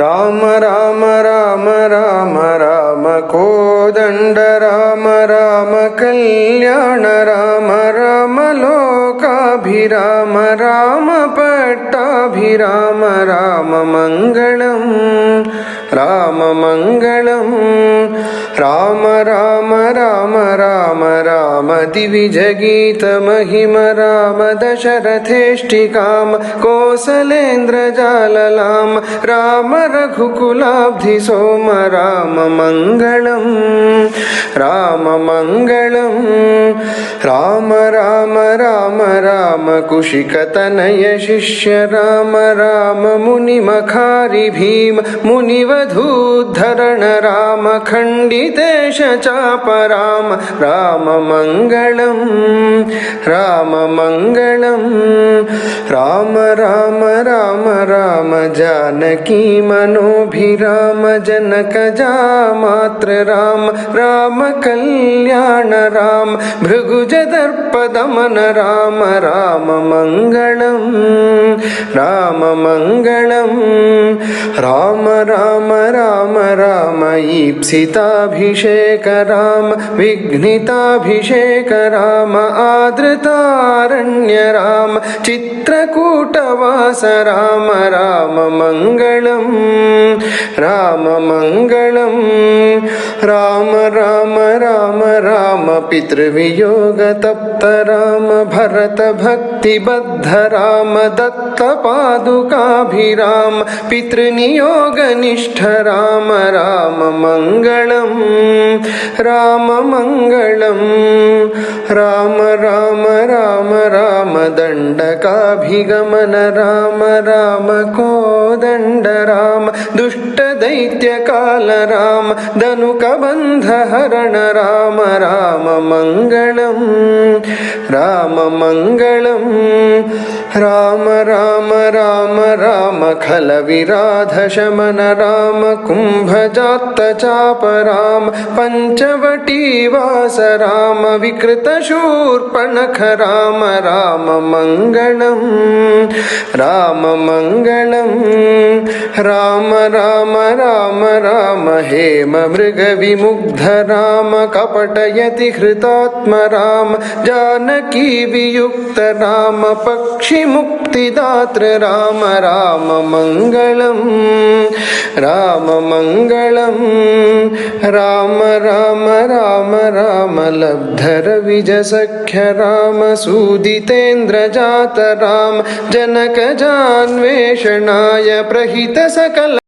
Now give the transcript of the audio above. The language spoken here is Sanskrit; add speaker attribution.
Speaker 1: राम राम राम राम राम कोदण्ड राम राम कल्याण राम राम लोकाभिराम राम मङ्गलम् राम मङ्गलम् राम राम राम राम राम दिविजगीतमहिम राम दशरथेष्टिकां कोसलेन्द्रजाललां राम रघुकुलाब्धि सोम राम मङ्गलम् राम मङ्गलम् राम राम राम राम कुशिकतनय शिष्य राम राम मुनिमखारि भीम मुनिवधूद्धरण राम खण्डितेश चाप राम राम मङ्गलम् राम मङ्गलम् राम राम राम राम जानकी मनोभिराम जनकजामात्र राम राम। कल्याण राम भृगुजदर्पदमन राम। राम मङ्गलम् राम मङ्गलम् राम राम राम राम, ईप्सिताभिषेक राम, विघ्निताभिषेक राम आदृतारण्य राम, चित्रकूटवास राम। राम मङ्गलम् राम मङ्गलम् राम राम राम राम पितृवियोगतप्त राम भरत भक्तिबद्ध राम दत्तपादुकाभिराम पितृनियोगनिष्ठ राम राम मङ्गलम् राम मङ्गलम् राम राम राम राम दण्डकाभिगमन राम राम कोदण्ड राम दुष्टदैत्यकाल राम धनुकबन्धहरण राम राम मङ्गलम् राम मङ्गलम् राम राम राम राम खलविराधशमन राम कुम्भजात्तचाप राम पञ्चवटीवास राम विकृतशूर्पणख राम राम मङ्गलम् राम राम राम राम, हेम मृगविमुग्ध राम कपटयति हृतात्म राम, जानकी वियुक्त राम पक्षिमुक्तिदात्र राम राम मङ्गलम् राम मङ्गलम् राम राम राम राम लब्धरविजसख्य राम सूदितेन्द्रजात राम जनकजान्वेषणाय प्रहित చేశాక